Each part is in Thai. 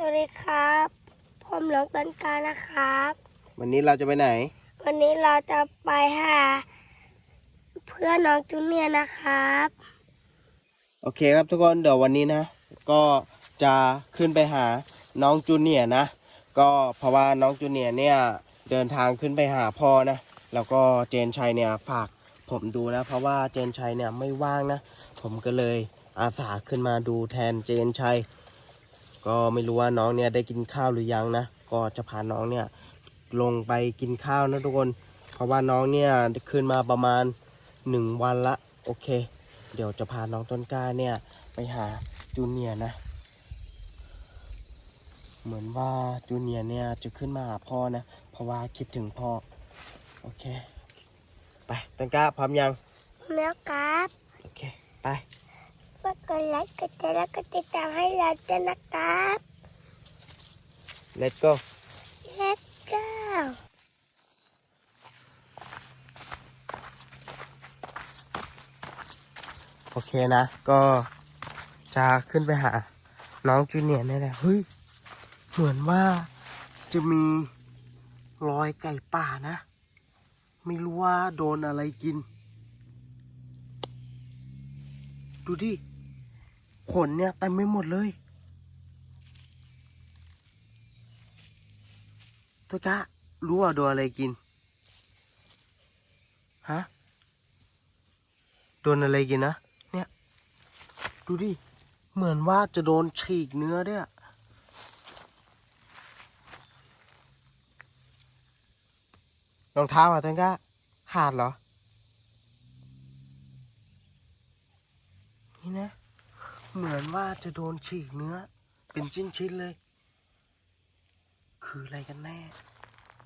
สวัสดีครับ ผมหลวงต้นกล้านะครับ วันนี้เราจะไปไหน วันนี้เราจะไปหา เพื่อนน้องจูเนียร์นะครับ โอเคครับทุกคนเดี๋ยววันนี้นะ ก็จะขึ้นไปหาน้องจูเนียร์นะ ก็เพราะว่าน้องจูเนียร์เนี่ยเดินทางขึ้นไปหาพ่อนะ แล้วก็เจนชัยเนี่ยฝากผมดูนะ เพราะว่าเจนชัยเนี่ยไม่ว่างนะ ผมก็เลยอาสาขึ้นมาดูแทนเจนชัย ก็ไม่รู้ว่าน้องเนี่ยได้กินข้าวหรือยังนะ ก็จะพาน้องเนี่ยลงไปกินข้าวนะทุกคน เพราะว่าน้องเนี่ยขึ้นมาประมาณหนึ่งวันละ โอเค เดี๋ยวจะพาน้องต้นกล้าเนี่ยไปหาจูเนียร์นะ เหมือนว่าจูเนียร์เนี่ยจะขึ้นมาหาพ่อนะ เพราะว่าคิดถึงพ่อ โอเค ไปต้นกล้าพร้อมยัง แล้วครับ โอเค ไป ฝากกดไลค์กดแชร์แล้วก็ติดตามให้เราด้วยนะครับ let's go Let's go โอเคนะ ก็จะขึ้นไปหา น้องจูเนียร์นี่แหละเฮ้ย เหมือนว่าจะมีรอยไก่ป่านะ ไม่รู้ว่าโดนอะไรกิน ดูดิ ขนเนี่ยเต็มไม่หมดเลย ตัวกะรู้ว่าโดนอะไรกิน ฮะ โดนอะไรกินนะ เนี่ย ดูดิ เหมือนว่าจะโดนฉีกเนื้อด้วยอะรองเท้าอะท่านก็ขาดเหรอ นี่นะ เห มือนว่าจะโดนฉีกเนื้อ เป็นชิ้นๆเลย คืออะไรกันแน่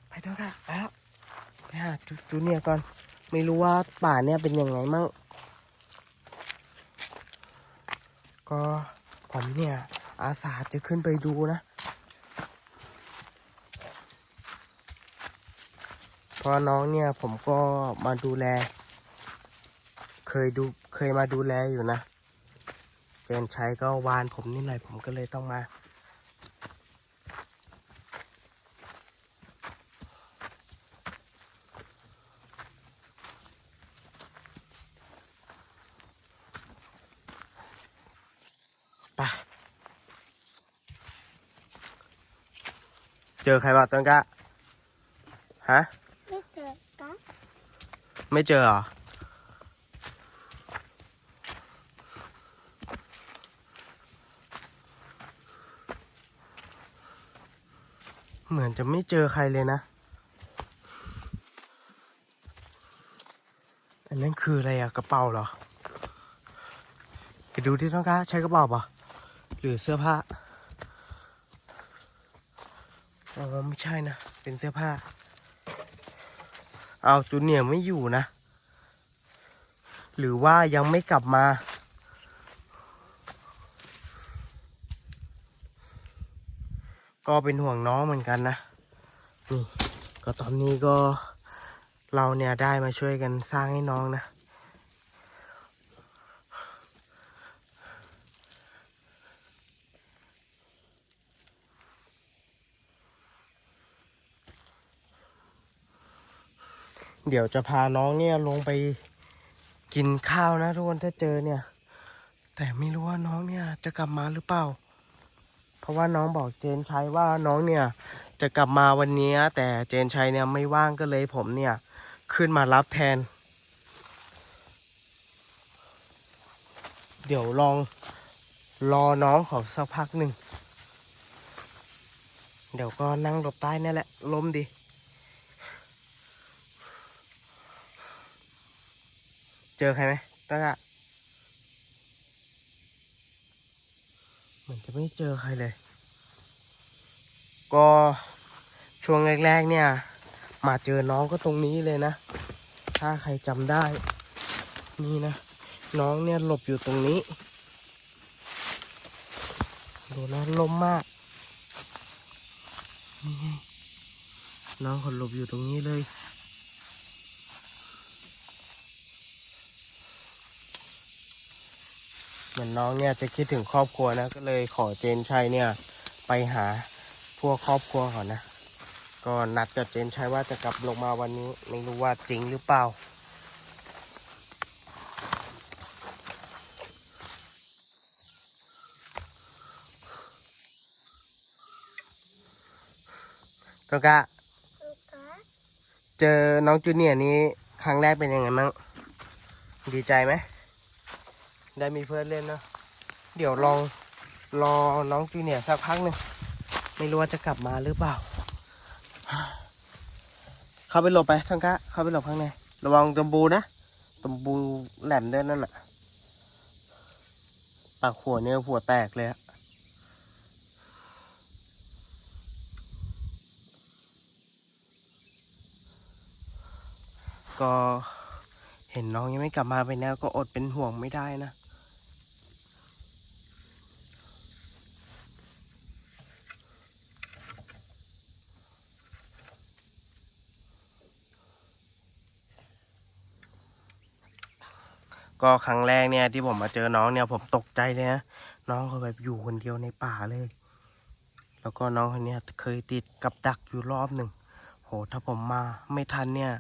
ไปเถอะค่ะไปแล้วไปหาจูจูเนียก่อน ไม่รู้ว่าป่าเนี่ยเป็นยังไงมั่งก็ผมเนี่ยอาสาจะขึ้นไปดูนะพราะน้องเนี่ยผมก็มาดูแล เคยดูเคยมาดูแลอยู่นะ นชัยก็วานผมนิดหน่อยผมก็เลยต้องมา ไป เจอใครบ้างต้นกะฮะ ไม่เจอครับไม่เจอเหรอ เหมือนจะไม่เจอใครเลยนะ อันนั้นคืออะไรอะกระเป๋าเหรอ ไปดูที่ต้องกะใช้กระเป๋าปะหรือเสื้อผ้า อ๋อไม่ใช่นะ เป็นเสื้อผ้า เอาจูเนียร์ไม่อยู่นะ หรือว่ายังไม่กลับมา ก็เป็นห่วงน้องเหมือนกันนะนี่ก็ตอนนี้ก็เราเนี่ยได้มาช่วยกันสร้างให้น้องนะเดี๋ยวจะพาน้องเนี่ยลงไปกินข้าวนะทุกคนถ้าเจอเนี่ย แต่ไม่รู้ว่าน้องเนี่ยจะกลับมาหรือเปล่า เพราะว่าน้องบอกเจนชัยว่าน้องเนี่ยจะกลับมาวันนี้แต่เจนชัยเนี่ยไม่ว่างก็เลยผมเนี่ยขึ้นมารับแทน เดี๋ยวลองรอน้องเขอสักพักหนึ่ง เดี๋ยวก็นั่งหลบใต้นี่แหละลมดีเจอใครไหมตั้งอะเห มือนจะไม่เจอใครเลย ก็ช่วงแรก ๆ เนี่ย มาเจอน้องก็ตรงนี้เลยนะ ถ้าใครจำได้ นี่นะ น้องเนี่ยหลบอยู่ตรงนี้ ดูนะลมมาก นี่ไงน้องเขาหลบอยู่ตรงนี้เลย เห มือนน้องเนี่ยจะคิดถึงครอบครัวนะ ก็เลยขอเจนชัยเนี่ยไปหาพวกครอบครัวก่อนนะ ก็นัดกับเจนชัยว่าจะกลับลงมาวันนี้ ไม่รู้ว่าจริงหรือเปล่าตัวกะเจอน้องจูเนียร์นี้ครั้งแรกเป็นยังไงบ้าง ดีใจไหม ได้มีเพื่อนเล่นเนะ เดี๋ยวลองรอน้องจูเนียสักพักหนึ่งไม่รู้ว่าจะกลับมาหรือเปล่า เข้าไปหลบไปทั้งกะเข้าไปหลบข้างใน ระวังตำบูนะตำบูแหลมด้วยนั่นแหละปากหัวเนี่ยหัวแตกเลยอะก็เห็นน้องยังไม่กลับมาไปแล้วก็อดเป็นห่วงไม่ได้นะ ก็ครั้งแรกเนี่ยที่ผมมาเจอน้องเนี่ยผมตกใจเลยนะน้องเขาแบบอยู่คนเดียวในป่าเลย แล้วก็น้องคนนี้เคยติดกับดักอยู่รอบหนึ่งโหถ้าผมมาไม่ทันเนี่ย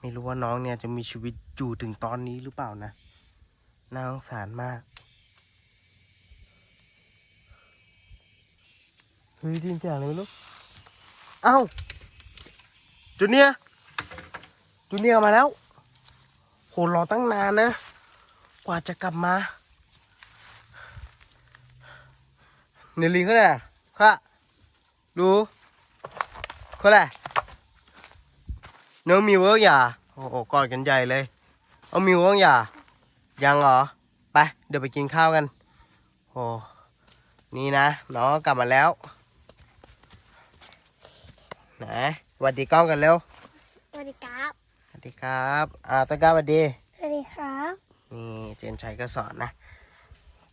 ไม่รู้ว่าน้องเนี่ยจะมีชีวิตอยู่ถึงตอนนี้หรือเปล่านะน่าสงสารมากเฮ้ยดินเสียงอะไรไม่รู้เอ้าจูเนียร์จูเนียมาแล้วโหรอตั้งนานนะ กว่าจะกลับมาเนลิงก็ได้ค่ะดูก็ได้เนื้อมีเวิร์กอย่าโอ้โหกอดกันใหญ่เลย เอามีเวิร์กอย่ายังเหรอ ไป เดี๋ยวไปกินข้าวกัน โอ้นี่นะน้องก็กลับมาแล้วไหนสวัสดีกล้องกันเร็วสวัสดีครับสวัสดีครับ อ่าตะกร้าสวัสดีสวัสดีครับนี่ เจนชัยก็สอนนะ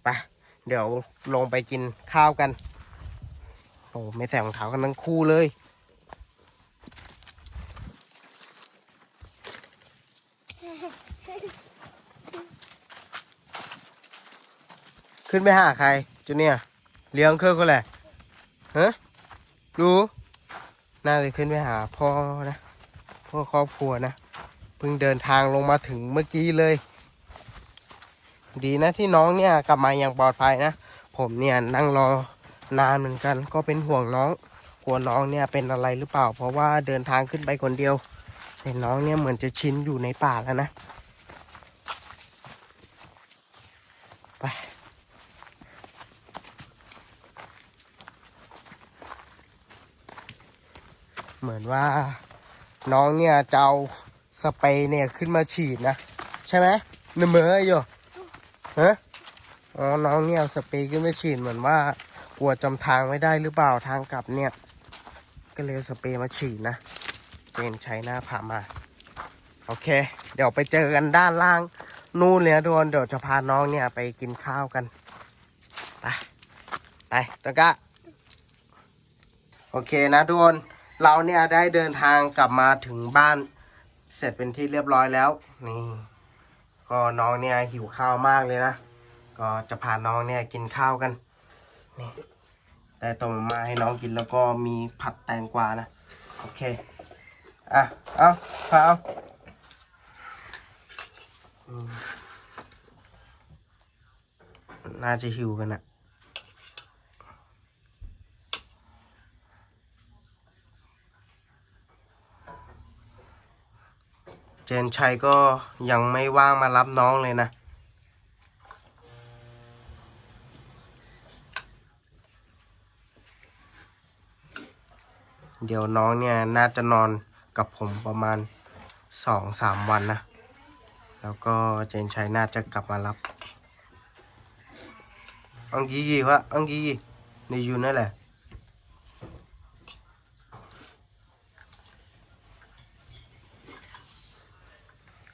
ไปเดี๋ยวลงไปกินข้าวกันโอ้ไม่ใส่รองเท้ากันทั้งคู่เลยขึ้นไปหาใครจูเนี่ยเลี้ยงเครื่องก็แหละฮะดูน่าจะขึ้นไปหาพ่อนะพ่อครอบครัวนะเพิ่งเดินทางลงมาถึงเมื่อกี้เลย ดีนะที่น้องเนี่ยกลับมาอย่างปลอดภัยนะ ผมเนี่ยนั่งรอนานเหมือนกัน ก็เป็นห่วงน้องกลัวน้องเนี่ยเป็นอะไรหรือเปล่า เพราะว่าเดินทางขึ้นไปคนเดียวแต่น้องเนี่ยเหมือนจะชินอยู่ในป่าแล้วนะไปเหมือนว่าน้องเนี่ยจะเอาสเปรย์เนี่ยขึ้นมาฉีดนะ ใช่ไหมนเมออยู่ ฮะอ๋อน้องเนี่ยเอาสเปรย์ขึ้นมาฉีดเหมือนว่ากลัวจำทางไม่ได้หรือเปล่าทางกลับเนี่ย ก็เลยเอาสเปรย์มาฉีดนะเจนใช้หน้าผามา โอเค เดี๋ยวไปเจอกันด้านล่าง นู่นเลยนะทุกคนเดี๋ยวจะพาน้องเนี่ยไปกินข้าวกัน ไป ไปตะกะ โอเคนะทุกคนเราเนี่ยได้เดินทางกลับมาถึงบ้านเสร็จเป็นที่เรียบร้อยแล้ว นี่ ก็น้องเนี่ยหิวข้าวมากเลยนะ ก็จะพาน้องเนี่ยกินข้าวกันนี่แต่ต้มมาให้น้องกินแล้วก็มีผัดแตงกวานะ โอเค อะ เอาพาเอาน่าจะหิวกันนะ จนชัยก็ยังไม่ว่างมารับน้องเลยนะ เดี๋ยวน้องเนี่ยน่าจะนอนกับผมประมาณสองสามวันนะ แล้วก็เจนชัยน่าจะกลับมารับอังกี้วะอังกี้ในยูนั่นแหละ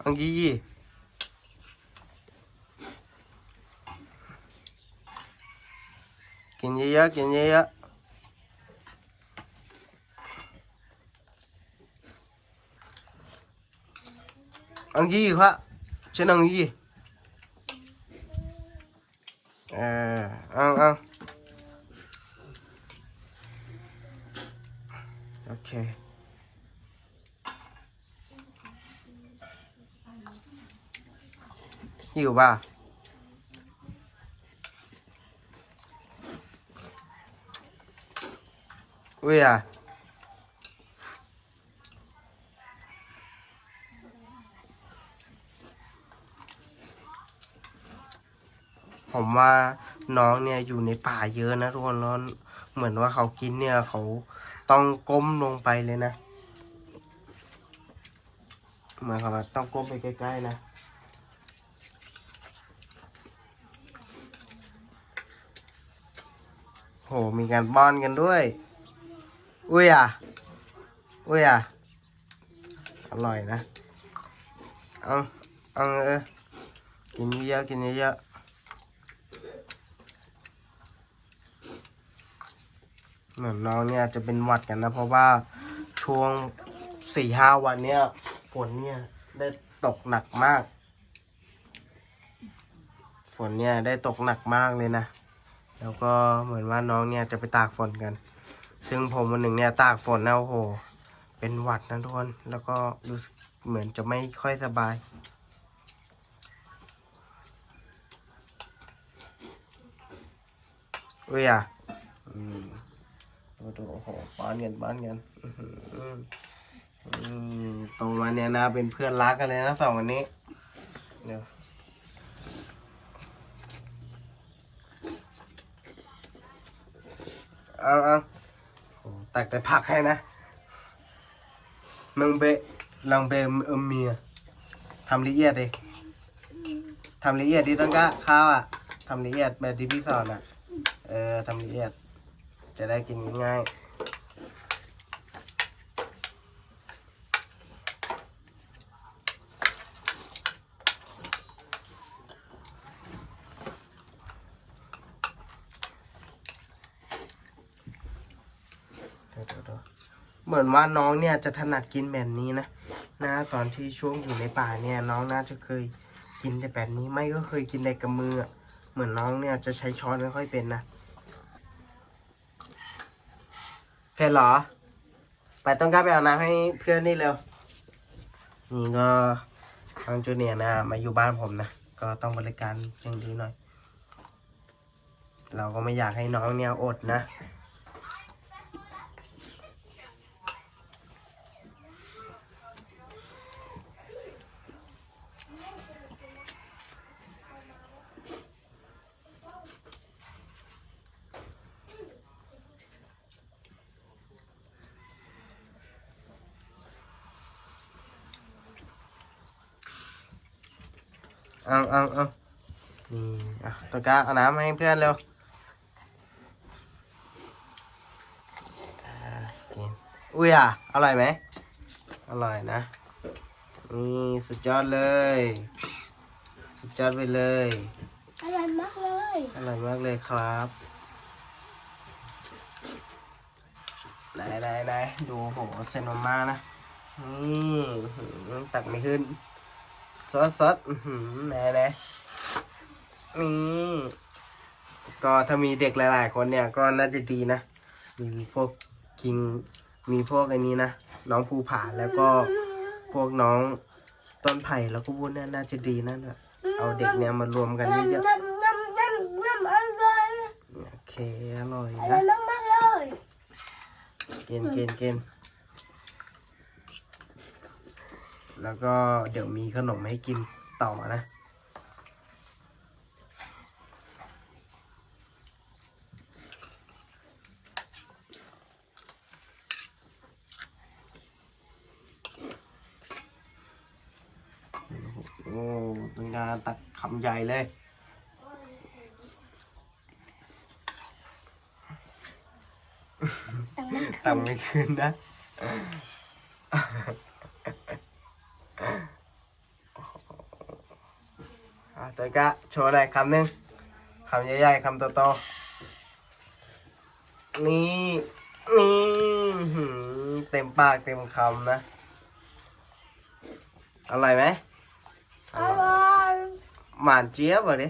อังกี้กินเยอะๆกินเยอะๆอังกี้ครับเช่นอังกี้เอออังอัง เค หิวป่ะอุ้ยอะผมว่าน้องเนี่ยอยู่ในป่าเยอะนะทุกคนแล้วเหมือนว่าเขากินเนี่ยเขาต้องก้มลงไปเลยนะ เหมือนเขาต้องก้มไปใกล้ๆนะ โห มีการป้อนกันด้วย อุ้ยอะ อุ้ยอะ อร่อยนะ เอาเอาเออ กินเยอะกินเยอะเหมือนน้องเนี่ยจะเป็นหวัดกันนะ เพราะว่าช่วงสี่ห้าวันเนี่ยฝนเนี่ยได้ตกหนักมาก ฝนเนี่ยได้ตกหนักมากเลยนะ แล้วก็เหมือนว่าน้องเนี่ยจะไปตากฝนกัน ซึ่งผมวันหนึ่งเนี่ยตากฝนนะโอ้โห เป็นหวัดนะทุกคน แล้วก็รู้สึกเหมือนจะไม่ค่อยสบาย อุ้ยอะอืมดูดูโอ้โหป้อนกันป้อนกันอื้อหืออืมโตมาเนี่ยนะเป็นเพื่อนรักกันเลยนะสองคนนี้เดี๋ยว เอาเอาตักแต่ผักให้นะมึงเบะลองเบะเอมเมียทำละเอียดดิทำละเอียดดิต้องกะข้าวอะทำละเอียดแบบที่พี่สอนอะ เออทำละเอียด จะได้กินง่ายเดี๋ยวเดี๋ยวเดี๋ยว เหมือนว่าน้องเนี่ยจะถนัดกินแบบนี้นะนะตอนที่ช่วงอยู่ในป่าเนี่ยน้องน่าจะเคยกินแต่แบบนี้ไม่ก็เคยกินแต่กับมือเหมือนน้องเนี่ยจะใช้ช้อนไม่ค่อยเป็นนะเผ็ดเหรอ ไปต้องกลับไปเอาน้ำให้เพื่อนนี่เร็วนี่ก็ทางจูเนียร์นะมาอยู่บ้านผมนะก็ต้องบริการอย่างดีหน่อย เราก็ไม่อยากให้น้องเนี่ยอดนะ เอาเอาเอานี่อะตะกร้าเอาน้ำให้เพื่อนเร็วอ่ากินอุ้ยอะ อร่อยไหม อร่อยนะ นี่สุดยอดเลย สุดยอดไปเลย อร่อยมากเลย อร่อยมากเลยครับไหนไหนไหนดูโหเซนมาม่านะ นี่อื้อหือตักไม่ขึ้น ซอสซอสอื้อหือไหนไหนนี่ก็ถ้ามีเด็กหลาย ๆ คนเนี่ยก็น่าจะดีนะ มีพวกคิง มีพวกไอ้นี้นะ น้องภูผาแล้วก็พวกน้องต้นไผ่แล้วก็วุ้นเนี่ยน่าจะดีนะเนี่ยเอาเด็กเนี่ยมารวมกันเยอะน้ำน้ำน้ำน้ำอร่อยๆโอเคอร่อยอร่อนะยมากมากๆเลยกินกินกิน แล้วก็เดี๋ยวมีขนมให้กินต่อนะโอ้เป็นกาตักคำใหญ่เลย ตังไม่ขึ้นนะ อะเตยกะโชว์หน่อยคำหนึ่งคำใหญ่ๆคำโตๆนี่นี่หือเต็มปากเต็มคำนะอร่อยไหมอร่อยหวานเจี๊ยบเหรอดิ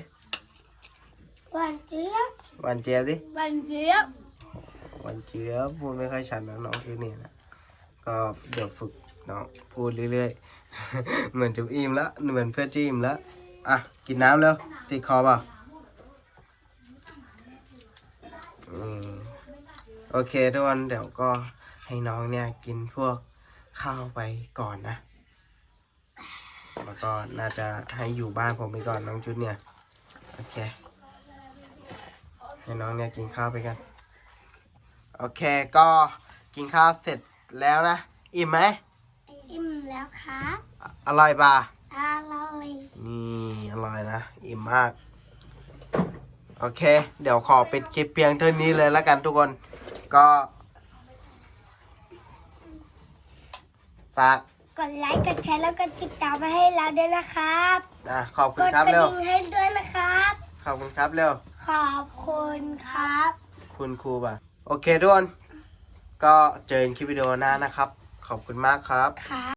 หวานเจี๊ยบหวานเจี๊ยบดิหวานเจี๊ยบหวานเจี๊ยบพูดไม่ค่อยชัดนะน้องคือเนี่ยนะก็เดี๋ยวฝึกน้องพูดเรื่อยๆ เหมือนจะอิ่มแล้วเหมือนเพื่อนจะอิ่มแล้ว อะ กินน้ำแล้ว ติดคอเปล่าอืมโอเคทุกคนเดี๋ยวก็ให้น้องเนี่ยกินพวกข้าวไปก่อนนะ แล้วก็น่าจะให้อยู่บ้านผมไปก่อนน้องจุดเนี่ย โอเค ให้น้องเนี่ยกินข้าวไปกัน โอเคก็กินข้าวเสร็จแล้วนะ อิ่มไหม อิ่มแล้วครับออร่อยป่ะ อร่อย นี่อ ร่อยนะ อิ่มมาก โอเค เดี๋ยวขอปิดคลิปเพียงเท่านี้เลยแล้วกันทุกคน ก็ ฝาก กดไลค์ กดแชร์ แล้วก็ติดตามมาให้เราด้วยนะครับ นะขอบคุกณดครับกระเร็ว ดิ่งให้ด้วยนะครับ ขอบคุณครับเร็ว ขอบคุณครับ คุณครูป่ะ โอเคทุกคน ก็เจอกันคลิปวิดีโอหน้านะครับ ขอบคุณมากครับ ครับ